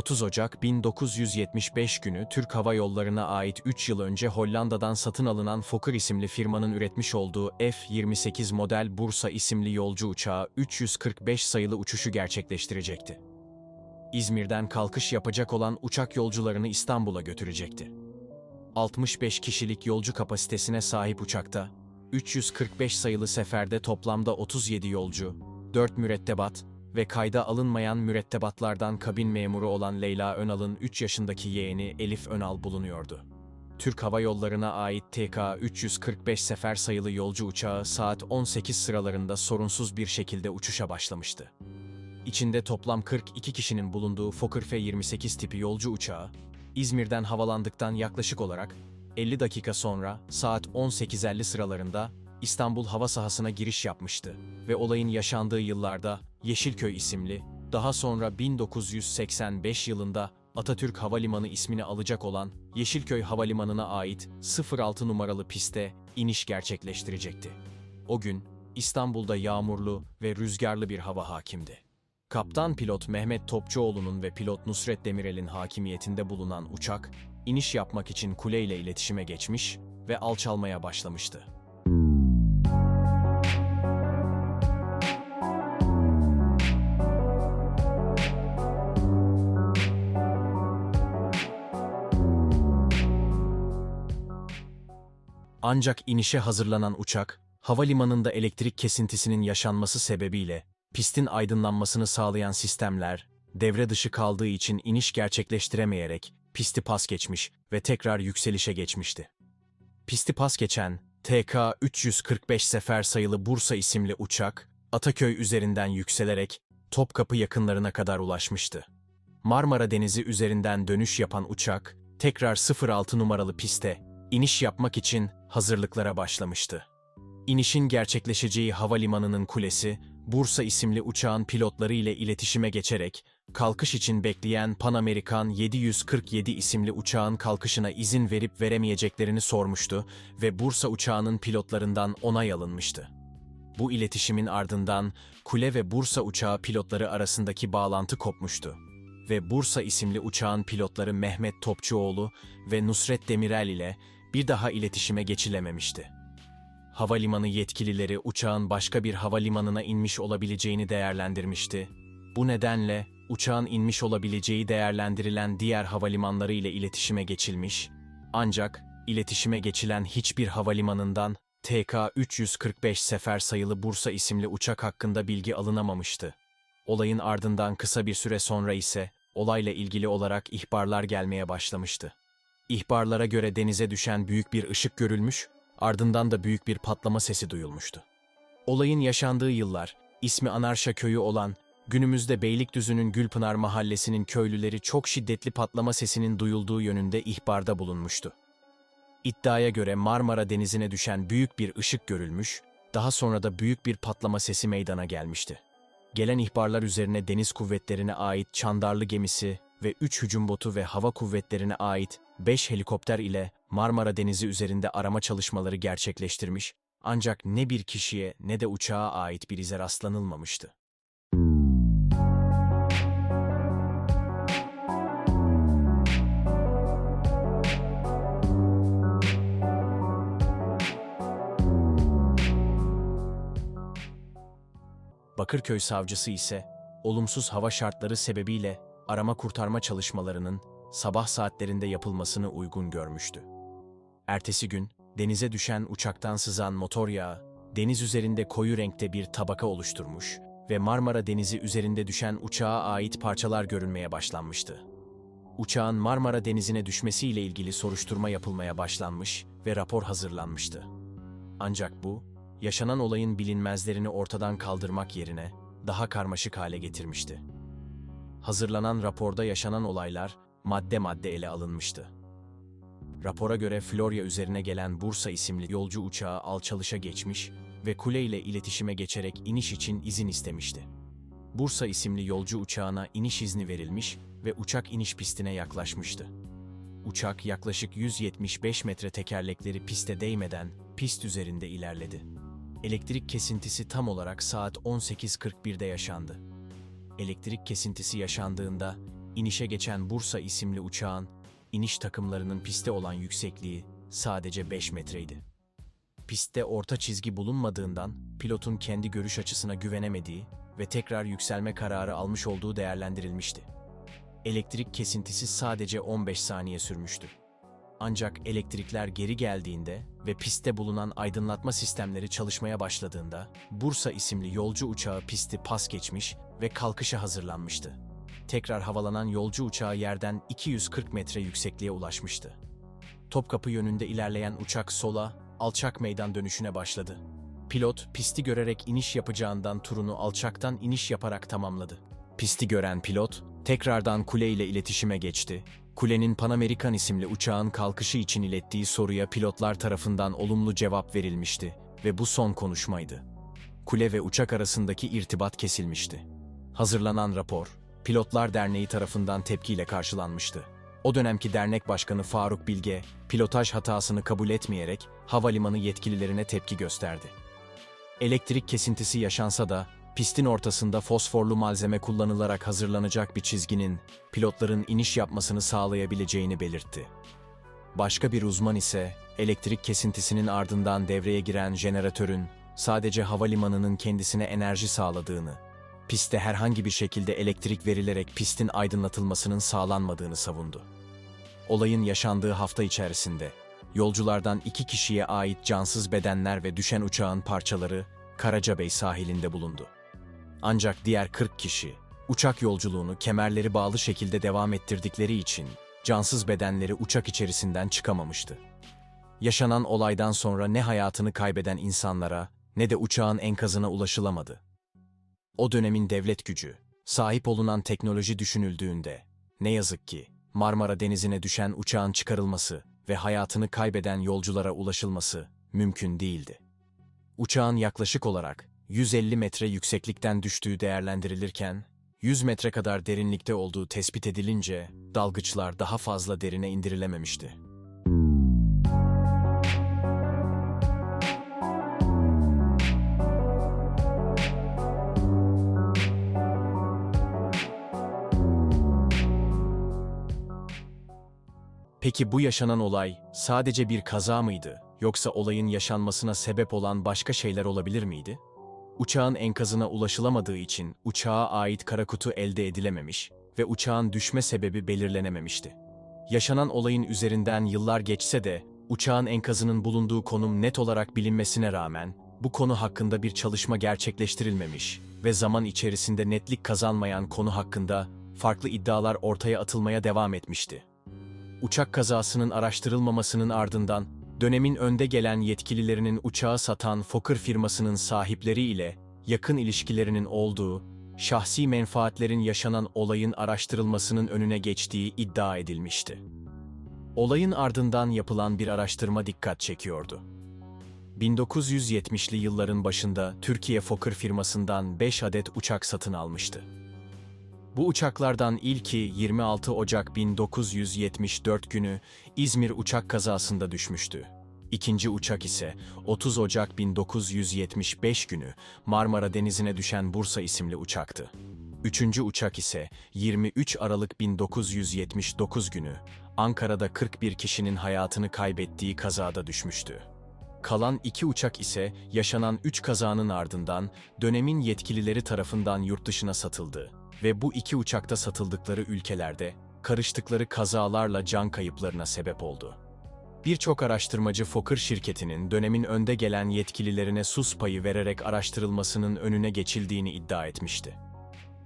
30 Ocak 1975 günü Türk Hava Yolları'na ait 3 yıl önce Hollanda'dan satın alınan Fokker isimli firmanın üretmiş olduğu F-28 model Bursa isimli yolcu uçağı 345 sayılı uçuşu gerçekleştirecekti. İzmir'den kalkış yapacak olan uçak yolcularını İstanbul'a götürecekti. 65 kişilik yolcu kapasitesine sahip uçakta, 345 sayılı seferde toplamda 37 yolcu, 4 mürettebat ve kayda alınmayan mürettebatlardan kabin memuru olan Leyla Önal'ın 3 yaşındaki yeğeni Elif Önal bulunuyordu. Türk Hava Yolları'na ait TK-345 sefer sayılı yolcu uçağı saat 18 sıralarında sorunsuz bir şekilde uçuşa başlamıştı. İçinde toplam 42 kişinin bulunduğu Fokker F-28 tipi yolcu uçağı, İzmir'den havalandıktan yaklaşık olarak 50 dakika sonra saat 18.50 sıralarında İstanbul hava sahasına giriş yapmıştı ve olayın yaşandığı yıllarda Yeşilköy isimli, daha sonra 1985 yılında Atatürk Havalimanı ismini alacak olan Yeşilköy Havalimanı'na ait 06 numaralı piste iniş gerçekleştirecekti. O gün İstanbul'da yağmurlu ve rüzgarlı bir hava hakimdi. Kaptan pilot Mehmet Topçuoğlu'nun ve pilot Nusret Demirel'in hakimiyetinde bulunan uçak, iniş yapmak için kuleyle iletişime geçmiş ve alçalmaya başlamıştı. Ancak inişe hazırlanan uçak, havalimanında elektrik kesintisinin yaşanması sebebiyle pistin aydınlanmasını sağlayan sistemler devre dışı kaldığı için iniş gerçekleştiremeyerek pisti pas geçmiş ve tekrar yükselişe geçmişti. Pisti pas geçen TK-345 sefer sayılı Bursa isimli uçak, Ataköy üzerinden yükselerek Topkapı yakınlarına kadar ulaşmıştı. Marmara Denizi üzerinden dönüş yapan uçak, tekrar 06 numaralı piste iniş yapmak için hazırlıklara başlamıştı. İnişin gerçekleşeceği havalimanının kulesi, Bursa isimli uçağın pilotları ile iletişime geçerek, kalkış için bekleyen Pan American 747 isimli uçağın kalkışına izin verip veremeyeceklerini sormuştu ve Bursa uçağının pilotlarından onay alınmıştı. Bu iletişimin ardından kule ve Bursa uçağı pilotları arasındaki bağlantı kopmuştu ve Bursa isimli uçağın pilotları Mehmet Topçuoğlu ve Nusret Demirel ile bir daha iletişime geçilememişti. Havalimanı yetkilileri uçağın başka bir havalimanına inmiş olabileceğini değerlendirmişti. Bu nedenle uçağın inmiş olabileceği değerlendirilen diğer havalimanları ile iletişime geçilmiş, ancak iletişime geçilen hiçbir havalimanından TK-345 sefer sayılı Bursa isimli uçak hakkında bilgi alınamamıştı. Olayın ardından kısa bir süre sonra ise olayla ilgili olarak ihbarlar gelmeye başlamıştı. İhbarlara göre denize düşen büyük bir ışık görülmüş, ardından da büyük bir patlama sesi duyulmuştu. Olayın yaşandığı yıllar, ismi Anarşa köyü olan, günümüzde Beylikdüzü'nün Gülpınar mahallesinin köylüleri çok şiddetli patlama sesinin duyulduğu yönünde ihbarda bulunmuştu. İddiaya göre Marmara Denizi'ne düşen büyük bir ışık görülmüş, daha sonra da büyük bir patlama sesi meydana gelmişti. Gelen ihbarlar üzerine deniz kuvvetlerine ait Çandarlı gemisi ve 3 hücum botu ve hava kuvvetlerine ait 5 helikopter ile Marmara Denizi üzerinde arama çalışmaları gerçekleştirmiş ancak ne bir kişiye ne de uçağa ait bir ize rastlanılmamıştı. Bakırköy savcısı ise olumsuz hava şartları sebebiyle arama kurtarma çalışmalarının sabah saatlerinde yapılmasını uygun görmüştü. Ertesi gün denize düşen uçaktan sızan motor yağı deniz üzerinde koyu renkte bir tabaka oluşturmuş ve Marmara Denizi üzerinde düşen uçağa ait parçalar görünmeye başlanmıştı. Uçağın Marmara Denizi'ne düşmesiyle ilgili soruşturma yapılmaya başlanmış ve rapor hazırlanmıştı. Ancak bu, yaşanan olayın bilinmezlerini ortadan kaldırmak yerine daha karmaşık hale getirmişti. Hazırlanan raporda yaşanan olaylar madde madde ele alınmıştı. Rapora göre Florya üzerine gelen Bursa isimli yolcu uçağı alçalışa geçmiş ve kule ile iletişime geçerek iniş için izin istemişti. Bursa isimli yolcu uçağına iniş izni verilmiş ve uçak iniş pistine yaklaşmıştı. Uçak yaklaşık 175 metre tekerlekleri piste değmeden pist üzerinde ilerledi. Elektrik kesintisi tam olarak saat 18.41'de yaşandı. Elektrik kesintisi yaşandığında inişe geçen Bursa isimli uçağın iniş takımlarının piste olan yüksekliği sadece 5 metreydi. Pistte orta çizgi bulunmadığından pilotun kendi görüş açısına güvenemediği ve tekrar yükselme kararı almış olduğu değerlendirilmişti. Elektrik kesintisi sadece 15 saniye sürmüştü. Ancak elektrikler geri geldiğinde ve pistte bulunan aydınlatma sistemleri çalışmaya başladığında Bursa isimli yolcu uçağı pisti pas geçmiş ve kalkışa hazırlanmıştı. Tekrar havalanan yolcu uçağı yerden 240 metre yüksekliğe ulaşmıştı. Topkapı yönünde ilerleyen uçak sola, alçak meydan dönüşüne başladı. Pilot pisti görerek iniş yapacağından turunu alçaktan iniş yaparak tamamladı. Pisti gören pilot tekrardan kule ile iletişime geçti. Kulenin Pan American isimli uçağın kalkışı için ilettiği soruya pilotlar tarafından olumlu cevap verilmişti ve bu son konuşmaydı. Kule ve uçak arasındaki irtibat kesilmişti. Hazırlanan rapor, Pilotlar Derneği tarafından tepkiyle karşılanmıştı. O dönemki dernek başkanı Faruk Bilge, pilotaj hatasını kabul etmeyerek havalimanı yetkililerine tepki gösterdi. Elektrik kesintisi yaşansa da pistin ortasında fosforlu malzeme kullanılarak hazırlanacak bir çizginin pilotların iniş yapmasını sağlayabileceğini belirtti. Başka bir uzman ise elektrik kesintisinin ardından devreye giren jeneratörün sadece havalimanının kendisine enerji sağladığını, piste herhangi bir şekilde elektrik verilerek pistin aydınlatılmasının sağlanmadığını savundu. Olayın yaşandığı hafta içerisinde yolculardan iki kişiye ait cansız bedenler ve düşen uçağın parçaları Karacabey sahilinde bulundu. Ancak diğer 40 kişi uçak yolculuğunu kemerleri bağlı şekilde devam ettirdikleri için cansız bedenleri uçak içerisinden çıkamamıştı. Yaşanan olaydan sonra ne hayatını kaybeden insanlara ne de uçağın enkazına ulaşılamadı. O dönemin devlet gücü, sahip olunan teknoloji düşünüldüğünde ne yazık ki Marmara Denizi'ne düşen uçağın çıkarılması ve hayatını kaybeden yolculara ulaşılması mümkün değildi. Uçağın yaklaşık olarak 150 metre yükseklikten düştüğü değerlendirilirken, 100 metre kadar derinlikte olduğu tespit edilince dalgıçlar daha fazla derine indirilememişti. Peki bu yaşanan olay sadece bir kaza mıydı yoksa olayın yaşanmasına sebep olan başka şeyler olabilir miydi? Uçağın enkazına ulaşılamadığı için uçağa ait kara kutu elde edilememiş ve uçağın düşme sebebi belirlenememişti. Yaşanan olayın üzerinden yıllar geçse de uçağın enkazının bulunduğu konum net olarak bilinmesine rağmen bu konu hakkında bir çalışma gerçekleştirilmemiş ve zaman içerisinde netlik kazanmayan konu hakkında farklı iddialar ortaya atılmaya devam etmişti. Uçak kazasının araştırılmamasının ardından dönemin önde gelen yetkililerinin uçağı satan Fokker firmasının sahipleri ile yakın ilişkilerinin olduğu, şahsi menfaatlerin yaşanan olayın araştırılmasının önüne geçtiği iddia edilmişti. Olayın ardından yapılan bir araştırma dikkat çekiyordu. 1970'li yılların başında Türkiye Fokker firmasından 5 adet uçak satın almıştı. Bu uçaklardan ilki 26 Ocak 1974 günü İzmir uçak kazasında düşmüştü. İkinci uçak ise 30 Ocak 1975 günü Marmara Denizi'ne düşen Bursa isimli uçaktı. Üçüncü uçak ise 23 Aralık 1979 günü Ankara'da 41 kişinin hayatını kaybettiği kazada düşmüştü. Kalan iki uçak ise yaşanan üç kazanın ardından dönemin yetkilileri tarafından yurt dışına satıldı ve bu iki uçakta satıldıkları ülkelerde karıştıkları kazalarla can kayıplarına sebep oldu. Birçok araştırmacı Fokker şirketinin dönemin önde gelen yetkililerine sus payı vererek araştırılmasının önüne geçildiğini iddia etmişti.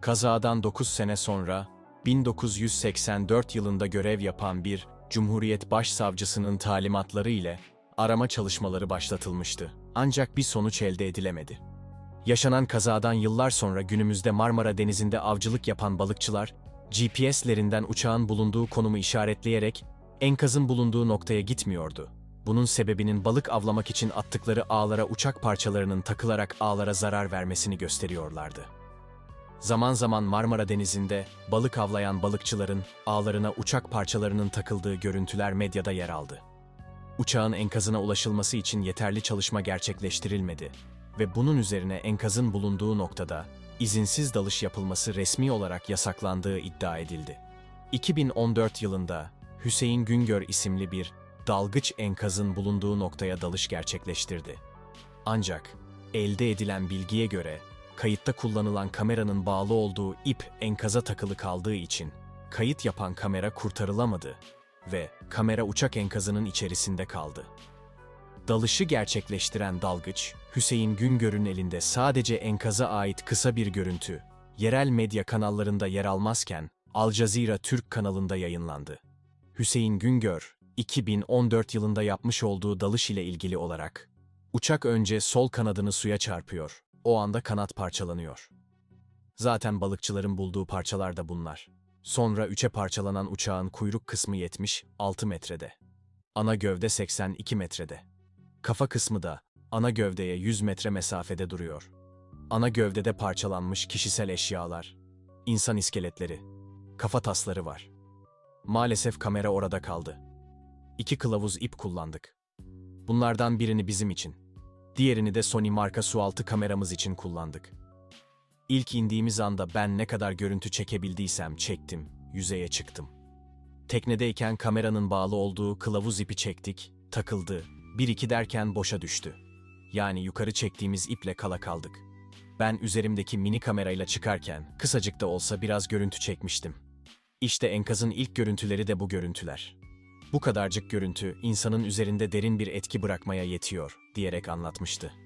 Kazadan 9 sene sonra 1984 yılında görev yapan bir Cumhuriyet Başsavcısının talimatları ile arama çalışmaları başlatılmıştı. Ancak bir sonuç elde edilemedi. Yaşanan kazadan yıllar sonra günümüzde Marmara Denizi'nde avcılık yapan balıkçılar, GPS'lerinden uçağın bulunduğu konumu işaretleyerek enkazın bulunduğu noktaya gitmiyordu. Bunun sebebinin balık avlamak için attıkları ağlara uçak parçalarının takılarak ağlara zarar vermesini gösteriyorlardı. Zaman zaman Marmara Denizi'nde balık avlayan balıkçıların ağlarına uçak parçalarının takıldığı görüntüler medyada yer aldı. Uçağın enkazına ulaşılması için yeterli çalışma gerçekleştirilmedi ve bunun üzerine enkazın bulunduğu noktada izinsiz dalış yapılması resmi olarak yasaklandığı iddia edildi. 2014 yılında Hüseyin Güngör isimli bir dalgıç enkazın bulunduğu noktaya dalış gerçekleştirdi. Ancak elde edilen bilgiye göre kayıtta kullanılan kameranın bağlı olduğu ip enkaza takılı kaldığı için kayıt yapan kamera kurtarılamadı ve kamera uçak enkazının içerisinde kaldı. Dalışı gerçekleştiren dalgıç, Hüseyin Güngör'ün elinde sadece enkaza ait kısa bir görüntü, yerel medya kanallarında yer almazken Al Jazeera Türk kanalında yayınlandı. Hüseyin Güngör, 2014 yılında yapmış olduğu dalış ile ilgili olarak, uçak önce sol kanadını suya çarpıyor, o anda kanat parçalanıyor. Zaten balıkçıların bulduğu parçalar da bunlar. Sonra üçe parçalanan uçağın kuyruk kısmı 76 metrede. Ana gövde 82 metrede. Kafa kısmı da ana gövdeye 100 metre mesafede duruyor. Ana gövdede parçalanmış kişisel eşyalar, insan iskeletleri, kafa tasları var. Maalesef kamera orada kaldı. İki kılavuz ip kullandık. Bunlardan birini bizim için, diğerini de Sony marka sualtı kameramız için kullandık. İlk indiğimiz anda ben ne kadar görüntü çekebildiysem çektim, yüzeye çıktım. Teknedeyken kameranın bağlı olduğu kılavuz ipi çektik, takıldı, bir iki derken boşa düştü. Yani yukarı çektiğimiz iple kala kaldık. Ben üzerimdeki mini kamerayla çıkarken kısacık da olsa biraz görüntü çekmiştim. İşte enkazın ilk görüntüleri de bu görüntüler. Bu kadarcık görüntü insanın üzerinde derin bir etki bırakmaya yetiyor diyerek anlatmıştı.